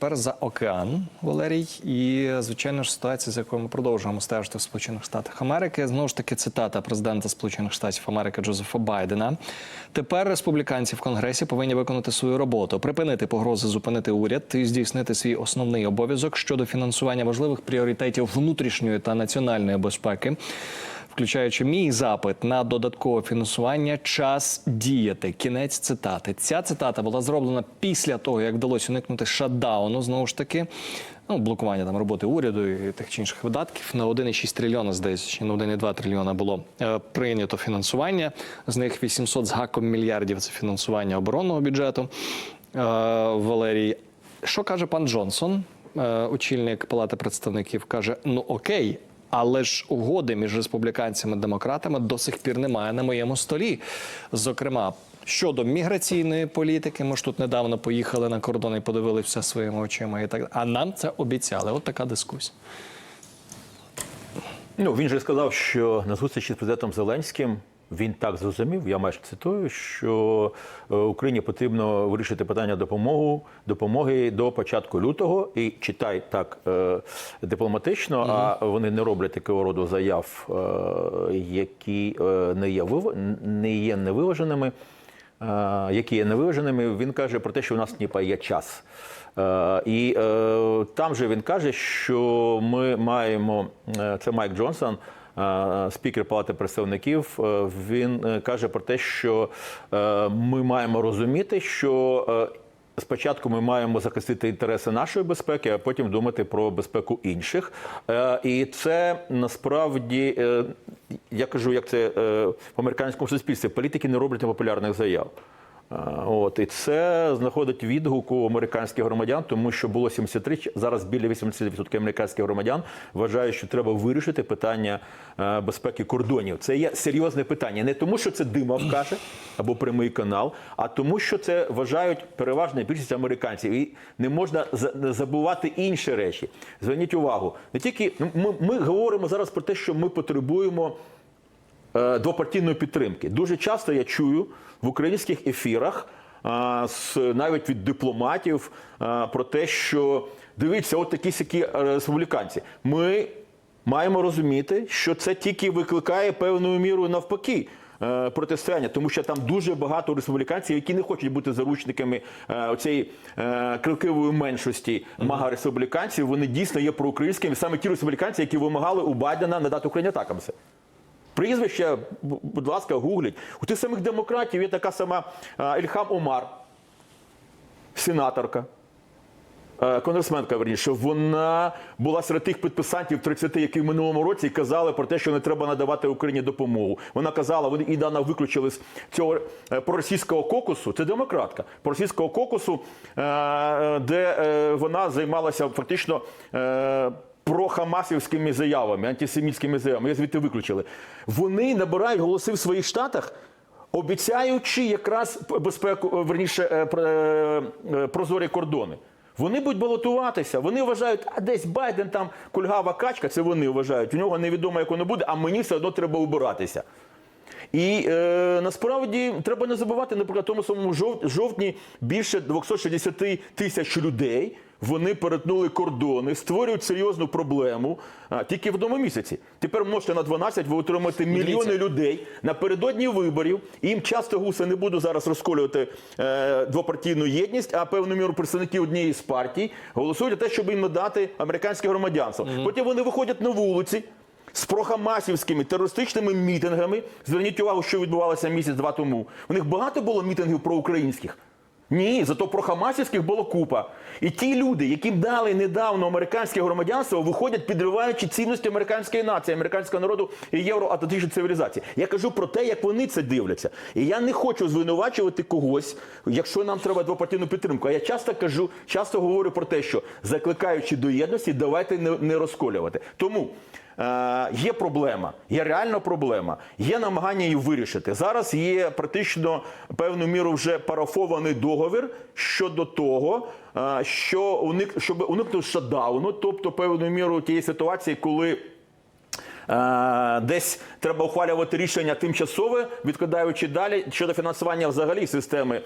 Тепер за океан, Валерій, і звичайно ж ситуація, з якою ми продовжуємо стежити в Сполучених Штатах Америки. Знову ж таки, цитата президента Сполучених Штатів Америки Джозефа Байдена. Тепер республіканці в Конгресі повинні виконати свою роботу, припинити погрози, зупинити уряд і здійснити свій основний обов'язок щодо фінансування важливих пріоритетів внутрішньої та національної безпеки. Включаючи мій запит на додаткове фінансування, час діяти. Кінець цитати. Ця цитата була зроблена після того, як вдалося уникнути шатдауну, знову ж таки, ну, блокування там роботи уряду і тих чи інших видатків. На 1,6 трильйона, здається, чи на 1,2 трильйона було е, прийнято фінансування. З них 800 з гаком мільярдів це фінансування оборонного бюджету. Е, Валерій, що каже пан Джонсон, е, очільник Палати представників, каже: ну окей. Але ж угоди між республіканцями і демократами до сих пір немає на моєму столі. Зокрема, щодо міграційної політики, ми ж тут недавно поїхали на кордон і подивилися своїми очима. І так а нам це обіцяли. От така дискусія. Ну, він же сказав, що на зустрічі з президентом Зеленським він так зрозумів, я майже цитую, що е, Україні потрібно вирішити питання допомогу, допомоги до початку лютого. І читай так е, дипломатично, а вони не роблять такого роду заяв, е, які не є вив... не є невиваженими. е, Які є невиваженими, він каже про те, що у нас ніби є час. Е, І е, там же він каже, що ми маємо це Майк Джонсон, спікер Палати представників. е, Він е, каже про те, що е, ми маємо розуміти, що е, Спочатку ми маємо захистити інтереси нашої безпеки, а потім думати про безпеку інших. Е, І це насправді е, я кажу, як це е, в американському суспільстві. Політики не роблять непопулярних заяв. От і це знаходить відгук у американських громадян, тому що було 73, зараз біля 80% американських громадян вважають, що треба вирішити питання е, безпеки кордонів. Це є серйозне питання, не тому, що це Димов каже або прямий канал, а тому, що це вважають переважна більшість американців, і не можна за- забувати інші речі. Зверніть увагу, не тільки ну, ми, ми говоримо зараз про те, що ми потребуємо двопартійної підтримки. Дуже часто я чую в українських ефірах, з, навіть від дипломатів, про те, що дивіться, от такі сякі е, республіканці. Ми маємо розуміти, що це тільки викликає певною мірою навпаки. е, Протистояння, тому що там дуже багато республіканців, які не хочуть бути заручниками е, цієї е, крикливої меншості мага республіканців. Вони дійсно є проукраїнськими. Саме ті республіканці, які вимагали у Байдена надати Україні атакамси. Прізвище, будь ласка, гугліть. У тих самих демократів є така сама Ільхам Омар, сенаторка, е, конгресменка, верніше, вона була серед тих підписантів 30, які в минулому році казали про те, що не треба надавати Україні допомогу. Вона казала, вони і дана виключили з цього е, проросійського кокусу. Це демократка проросійського кокусу, е, де вона займалася фактично. Прохамасівськими заявами, антисемітськими заявами, я звідти виключили. Вони набирають голоси в своїх штатах, обіцяючи якраз безпеку, е, верніше, е, е, прозорі кордони. Вони будуть балотуватися. Вони вважають, а десь Байден там кульгава качка, це вони вважають. У нього невідомо, як воно буде, а мені все одно треба убиратися. І е, насправді треба не забувати, наприклад, тому самому жовтні більше 260 тисяч людей. Вони перетнули кордони, створюють серйозну проблему а, тільки в одному місяці. Тепер множте на 12, ви отримаєте мільйони людей напередодні виборів. Їм часто гуси не буду зараз розколювати е, двопартійну єдність, а певну міру представників однієї з партій голосують за те, щоб їм надати американське громадянство. Потім вони виходять на вулиці з прохамасівськими терористичними мітингами. Зверніть увагу, що відбувалося місяць-два тому. У них багато було мітингів проукраїнських. Ні, зато про хамасівських було купа. І ті люди, яким дали недавно американське громадянство, виходять, підриваючи цінності американської нації, американського народу і євроатлантичної цивілізації. Я кажу про те, як вони це дивляться. І я не хочу звинувачувати когось, якщо нам треба двопартійну підтримку. А я часто кажу, часто говорю про те, що закликаючи до єдності, давайте не, розколювати. Тому. Е, Є проблема, є реальна проблема, є намагання її вирішити. Зараз є практично певну міру вже парафований договір щодо того, е, що уник, щоб уникнути шатдауну, тобто певну міру тієї ситуації, коли Десь треба ухвалювати рішення тимчасове, відкладаючи далі щодо фінансування взагалі системи е,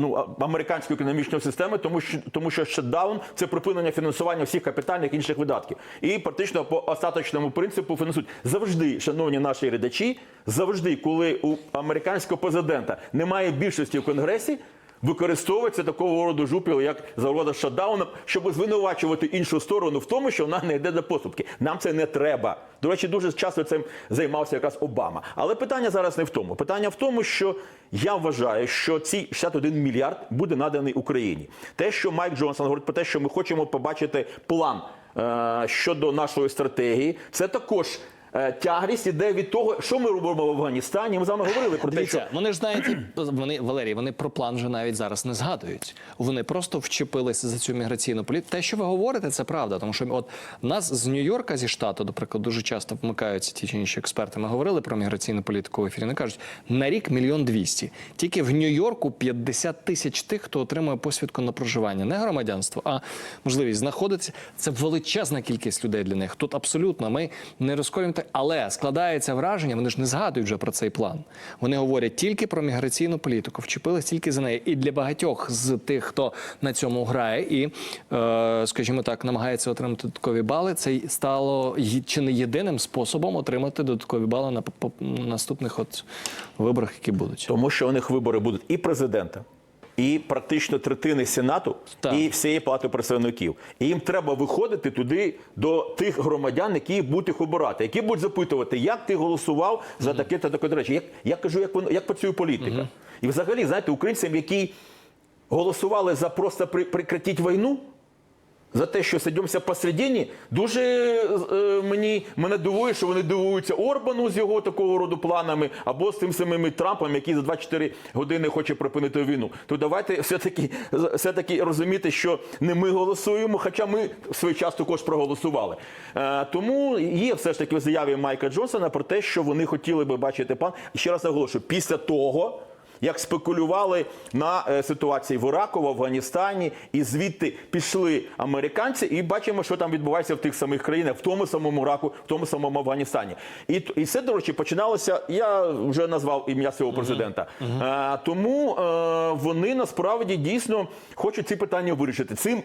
ну, американської економічної системи, тому що тому що шатдаун – це припинення фінансування всіх капітальних інших видатків. І практично по остаточному принципу фінансують завжди, шановні наші глядачі, завжди, коли у американського президента немає більшості в конгресі. Використовується такого роду жупіл, як завода шатдауном, щоб звинувачувати іншу сторону в тому, що вона не йде до поступки. Нам це не треба. До речі, дуже часто цим займався якраз Обама. Але питання зараз не в тому. Питання в тому, що я вважаю, що ці 61 мільярд буде наданий Україні. Те, що Майк Джонсон говорить про те, що ми хочемо побачити план е, щодо нашої стратегії, це також. Е, Тягрість іде від того, що ми робимо в Афганістані. Ми з вами говорили про те, що вони ж знають, вони Валерій, вони про план вже навіть зараз не згадують. Вони просто вчепилися за цю міграційну політику. Те, що ви говорите, це правда. Тому що от нас з Нью-Йорка зі штату, до прикладу, дуже часто вмикаються ті чи інші експерти. Ми говорили про міграційну політику в ефірі. Вони кажуть, на рік мільйон двісті. Тільки в Нью-Йорку 50 тисяч тих, хто отримує посвідку на проживання, не громадянство, а можливість знаходитися. Це величезна кількість людей для них. Тут абсолютно ми не розколюємо те, але складається враження. Вони ж не згадують вже про цей план. Вони говорять тільки про міграційну політику, вчепились тільки за неї. І для багатьох з тих, хто на цьому грає, і е, скажімо так, намагається отримати додаткові бали. Це стало чи не єдиним способом отримати додаткові бали на наступних от виборах, які будуть. Тому що у них вибори будуть і президента, і практично третини сенату, Так. і всієї палати представників. І їм треба виходити туди до тих громадян, які будуть їх обирати, які будуть запитувати, як ти голосував за таке та таке. До речі, як я кажу, як воно як працює політика. І взагалі, знаєте, українцям, які голосували за просто при, прекратіть війну. За те, що сидимося посередині, дуже е, мені мене дивує, що вони дивуються Орбану з його такого роду планами, або з тим самим Трампом, який за 24 години хоче припинити війну. То давайте все-таки все-таки розуміти, що не ми голосуємо, хоча ми в свій час також проголосували. Е, тому є все ж таки в заяві Майка Джонсона про те, що вони хотіли би бачити план. І ще раз наголошую, після того як спекулювали на е, ситуації в Іраку, в Афганістані, і звідти пішли американці, і бачимо, що там відбувається в тих самих країнах, в тому самому Іраку, в тому самому Афганістані. І, і це, до речі, починалося. Я вже назвав ім'я свого президента. Е, тому е, вони насправді дійсно хочуть ці питання вирішити. Цим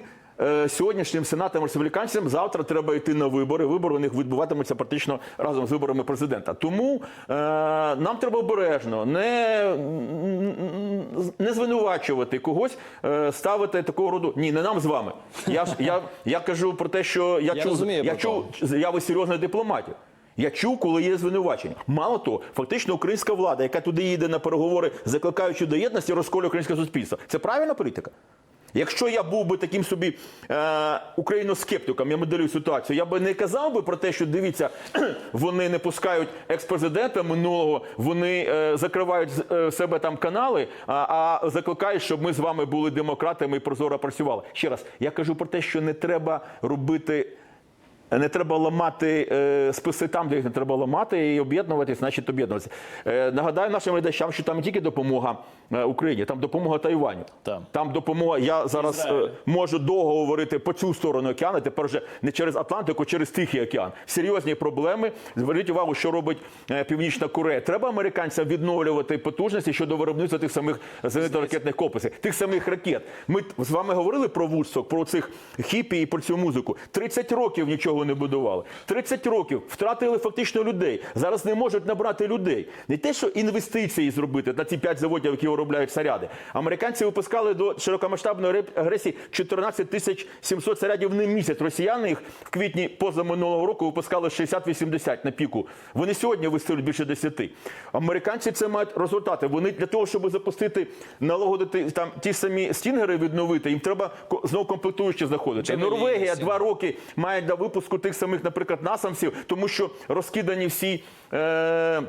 сьогоднішнім сенатом республіканцям завтра треба йти на вибори. Вибори у них відбуватимуться практично разом з виборами президента. Тому е, нам треба обережно не, не звинувачувати когось, е, ставити такого роду. Ні, не нам з вами. Я ж я, я кажу про те, що я, Я чув, розумію я чув заяви серйозних дипломатів. Я чув, коли є звинувачення. Мало того, фактично українська влада, яка туди їде на переговори, закликаючи до єдності, розколює українське суспільство. Це правильна політика? Якщо я був би таким собі е, україноскептиком, я моделюю ситуацію, я би не казав би про те, що дивіться, вони не пускають екс-президента минулого, вони е, закривають з- е, себе там канали, а, а закликають, щоб ми з вами були демократами і прозоро працювали. Ще раз, я кажу про те, що не треба робити. Не треба ламати е, списи там, де їх не треба ламати, і об'єднуватись, значить об'єднуватися. Е, нагадаю нашим глядачам, що там не тільки допомога е, Україні, там допомога Тайваню. Так. Там допомога. Я зараз е, можу довго говорити по цю сторону океану. Тепер вже не через Атлантику, а через Тихий океан. Серйозні проблеми. Зверніть увагу, що робить е, Північна Корея. Треба американцям відновлювати потужності щодо виробництва тих самих зенитно-ракетних комплексів, тих самих ракет. Ми з вами говорили про Вудсток, про цих хіпі і про цю музику. 30 років нічого не будували. 30 років втратили фактично людей. Зараз не можуть набрати людей. Не те, що інвестиції зробити на ці 5 заводів, які виробляють снаряди. Американці випускали до широкомасштабної агресії 14 тисяч 700 снарядів на місяць. Росіяни їх в квітні позаминулого року випускали 60-80 на піку. Вони сьогодні вистрілюють більше 10. Американці це мають результати. Вони для того, щоб запустити, налагодити там ті самі стінгери, відновити, їм треба ко- знов комплектуючі знаходити. Норвегія два роки має для випуску тих самих, наприклад, насамців, тому що розкидані всі. Е-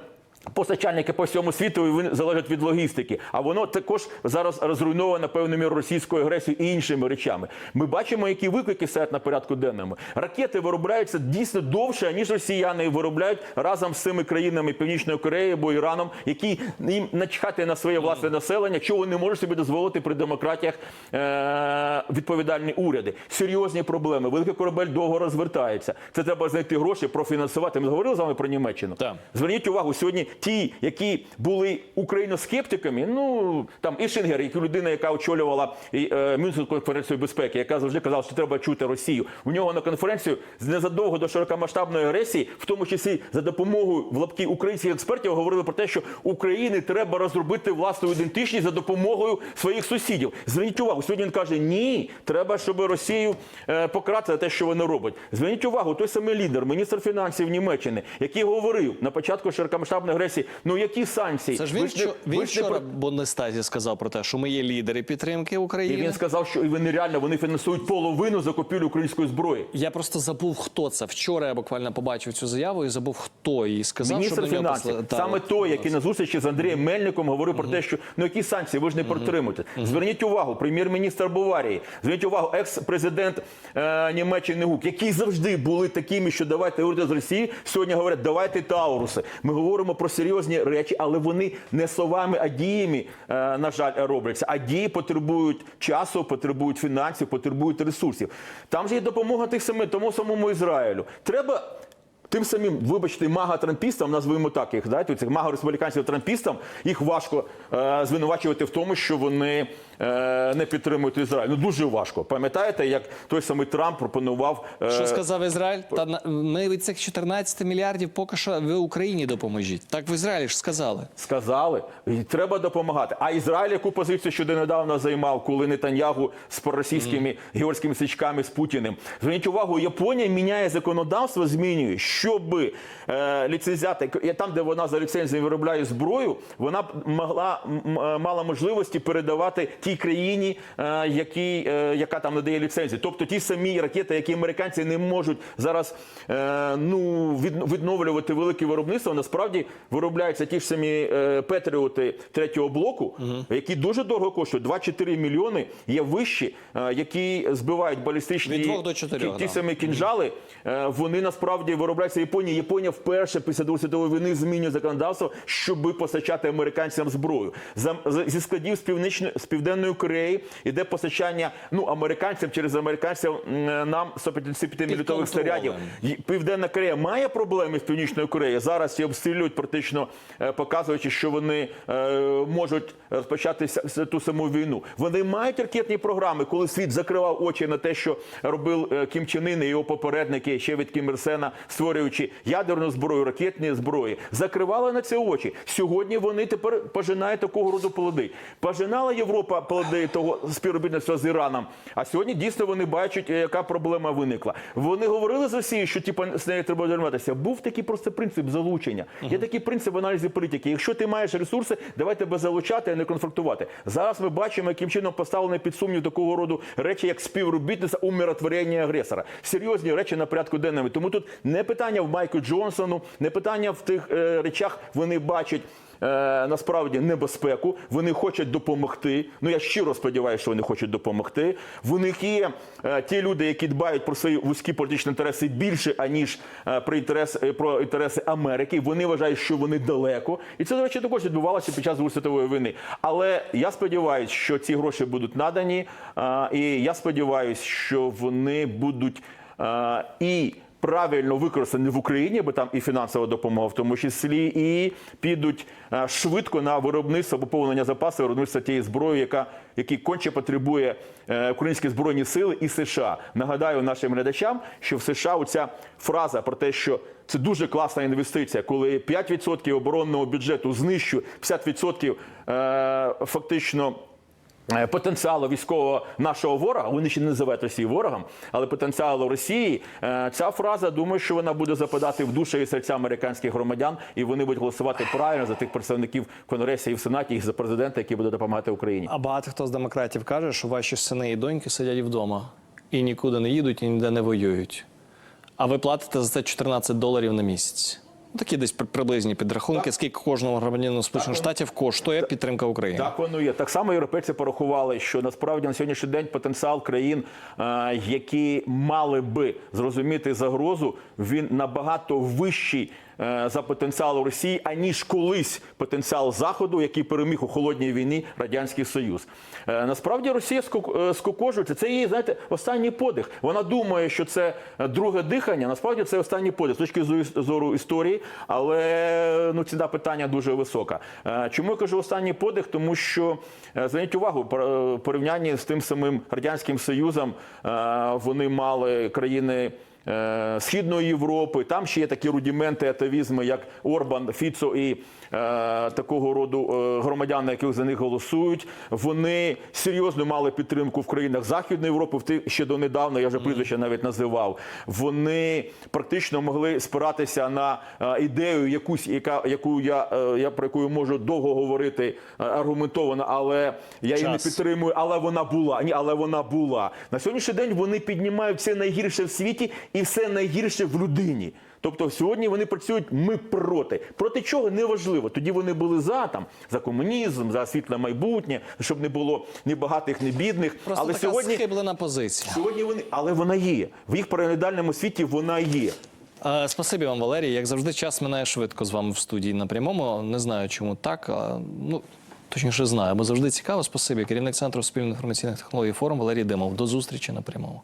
Постачальники по всьому світу і вони залежать від логістики, а воно також зараз розруйновано певною мірою російською агресією і іншими речами. Ми бачимо, які виклики стоять на порядку денному. Ракети виробляються дійсно довше, ніж росіяни виробляють разом з цими країнами Північної Кореї або Іраном, які їм начхати на своє власне населення, чого не можуть собі дозволити при демократіях е- відповідальні уряди. Серйозні проблеми. Великий корабель довго розвертається. Це треба знайти гроші, профінансувати. Ми говорили з вами про Німеччину. Так. Зверніть увагу, сьогодні ті, які були україноскептиками, ну там і Шингер, як людина, яка очолювала е, Мюнхенську конференцію безпеки, яка завжди казала, що треба чути Росію. У нього на конференцію незадовго до широкомасштабної агресії, в тому числі за допомогою в лапки українських експертів, говорили про те, що Україні треба розробити власну ідентичність за допомогою своїх сусідів. Зверніть увагу, сьогодні він каже: ні, треба, щоб Росію е, покарати за те, що вони роблять. Зверніть увагу, той самий лідер, міністр фінансів Німеччини, який говорив на початку широкомасштабної агресії, ну які санкції? Це ж він, не- що, ви він не вчора про- в Бундестазі сказав про те, що ми є лідери підтримки І України. він сказав, що і вони реально вони фінансують половину закупівлі української зброї. Я просто забув, хто це. Вчора я буквально побачив цю заяву і забув, хто її сказав. Міністр до нього фінансів, посла- саме той, який на зустрічі з Андрієм Мельником говорив про те, що ну які санкції, ви ж не протримуєте. Зверніть увагу, прем'єр-міністр Баварії, зверніть увагу, екс-президент е, Німеччини Гук, які завжди були такими, що давайте уряд з Росії. Сьогодні говорять, давайте Тауруси. Ми говоримо про серйозні речі, але вони не словами, а діями, е, на жаль, робляться. А дії потребують часу, потребують фінансів, потребують ресурсів. Там же є допомога тих самих, тому самому Ізраїлю. Треба. Тим самим, вибачте, мага-трампістам, назвемо так їх, да, цих мага республіканців трампістам їх важко е, звинувачувати в тому, що вони не підтримують Ізраїль. Ну дуже важко. Пам'ятаєте, як той самий Трамп пропонував е, Що сказав Ізраїль? Та ми від цих 14 мільярдів поки що ви Україні допоможіть. Так в Ізраїлі ж сказали. Сказали, і треба допомагати. А Ізраїль яку позицію ще недавно займав, коли Нетаньягу з проросійськими георгськими січками з Путіним. Зверніть увагу, Японія міняє законодавство, змінює, щоб е, ліцензіати, там, де вона за ліцензією виробляє зброю, вона могла мала можливості передавати тій країні, е, які, е, яка там надає ліцензію. Тобто ті самі ракети, які американці не можуть зараз е, ну, відновлювати велике виробництво, насправді виробляються ті ж самі Петріоти третього блоку, які дуже дорого коштують. 2-4 мільйони є вищі, які збивають балістичні Від двох до чотирьох, ті, ті самі кінжали. Вони насправді виробляються в Японії. Японія вперше після Другої світової війни змінює законодавство, щоб постачати американцям зброю. Зі складів з північної з південної Кореї іде постачання ну американцям через американців нам 155 мілітових снарядів. Південна Корея має проблеми з Північною Кореєю. Зараз її обстрілюють, практично е, показуючи, що вони е, можуть розпочатися ту саму війну. Вони мають ракетні програми, коли світ закривав очі на те, що робив е, Кім Чен Ін і його попередники ще від Кім Ір Сена, створюючи ядерну зброю, ракетні зброї. Закривали на це очі. Сьогодні вони тепер пожинають такого роду плоди. Пожинала Європа плоди того співробітництва з Іраном. А сьогодні дійсно вони бачать, е, яка проблема виникла. Вони говорили з Росією, що типу, з нею треба займатися. Був такий просто принцип залучення. Є такий принцип в аналізі політики. Якщо ти маєш ресурси, давай тебе залучати, а не конфронтувати. Зараз ми бачимо, яким чином поставлені під сумнів такого роду речі, як співробітництво умиротворення агресора. Серйозні речі на порядку денному. Тому тут не питання в Майку Джонсону, не питання в тих е, речах. Вони бачать. Е, Насправді небезпеку, вони хочуть допомогти. Ну я щиро сподіваюся, що вони хочуть допомогти. В них є е, ті люди, які дбають про свої вузькі політичні інтереси більше, аніж е, про інтерес е, про інтереси Америки. Вони вважають, що вони далеко, і це до речі також відбувалося під час Другої світової війни. Але я сподіваюся, що ці гроші будуть надані, і я сподіваюся, що вони будуть і правильно використані в Україні, бо там і фінансова допомога, в тому числі, і підуть е, швидко на виробництво поповнення запасів, виробництво тієї зброї, яка які конче потребує е, українські збройні сили і США. Нагадаю нашим глядачам, що в США оця фраза про те, що це дуже класна інвестиція, коли 5% оборонного бюджету знищує 50% е, фактично. Е, Потенціалу військового нашого ворога, вони ще не називають Росію ворогом, але потенціалу Росії, е, ця фраза, думаю, що вона буде западати в душі і серця американських громадян, і вони будуть голосувати правильно за тих представників в Конгресі і в Сенаті, і за президента, який буде допомагати Україні. А багато хто з демократів каже, що ваші сини і доньки сидять вдома і нікуди не їдуть, і ніде не воюють. А ви платите за це 14 доларів на місяць. Ну, Такі десь приблизні підрахунки, скільки кожного громадянина Сполучених Штатів коштує підтримка України. Так воно є. Так само європейці порахували, що насправді на сьогоднішній день потенціал країн, е, які мали би зрозуміти загрозу, він набагато вищий. Е, За потенціал Росії, аніж колись потенціал Заходу, який переміг у холодній війні Радянський Союз. Е, Насправді Росія е, скокожується. Це її, знаєте, останній подих. Вона думає, що це друге дихання. Насправді це останній подих з точки зору- історії, але ну ціна питання дуже висока. Чому я кажу останній подих? Тому що зверніть увагу, пор- порівнянні з тим самим радянським союзом вони мали країни. Е, Східної Європи, там ще є такі рудіменти атавізму, як Орбан, Фіцо і е, такого роду е, громадяни, які за них голосують. Вони серйозно мали підтримку в країнах Західної Європи. В ти ще донедавна я вже прізвище навіть називав. Вони практично могли спиратися на ідею, якусь, яка яку я, я про яку можу довго говорити аргументовано, але я її не підтримую. Але вона була. Ні, але вона була на сьогоднішній день. Вони піднімають все найгірше в світі і все найгірше в людині. Тобто сьогодні вони працюють ми проти. Проти чого неважливо. Тоді вони були за там за комунізм, за світле майбутнє, щоб не було ні багатих, ні бідних. Просто але така сьогодні, схиблена позиція. сьогодні вони, але вона є. В їх параноїдальному світі вона є. Е, Спасибі вам, Валерій. Як завжди, час минає швидко з вами в студії на прямому. Не знаю, чому так. а, Ну точніше знаю, бо завжди цікаво. Спасибі. Керівник центру спільних інформаційних технологій форум Валерій Димов. До зустрічі на прямому.